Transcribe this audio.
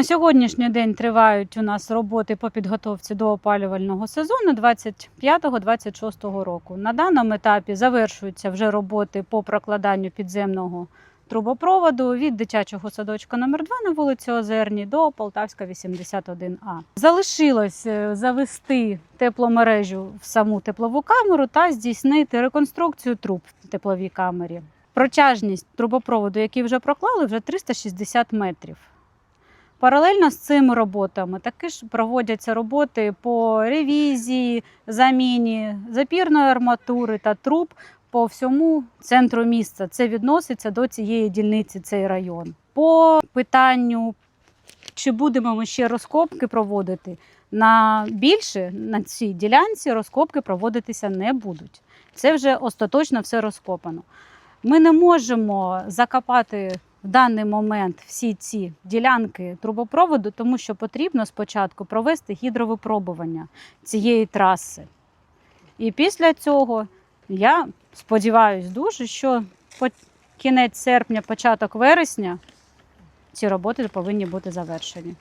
На сьогоднішній день тривають у нас роботи по підготовці до опалювального сезону 25-26 року. На даному етапі завершуються вже роботи по прокладанню підземного трубопроводу від дитячого садочка номер 2 на вулиці Озерній до Полтавська 81А. Залишилось е, завести тепломережу в саму теплову камеру та здійснити реконструкцію труб в тепловій камері. Протяжність трубопроводу, який вже проклали, вже 360 метрів. Паралельно з цими роботами таки ж проводяться роботи по ревізії, заміні запірної арматури та труб по всьому центру міста. Це відноситься до цієї дільниці, цей район. По питанню, чи будемо ми ще розкопки проводити, на більше на цій ділянці розкопки проводитися не будуть. Це вже остаточно все розкопано. Ми не можемо закопати в даний момент всі ці ділянки трубопроводу, тому що потрібно спочатку провести гідровипробування цієї траси. І після цього я сподіваюся дуже, що по кінець серпня, початок вересня ці роботи повинні бути завершені.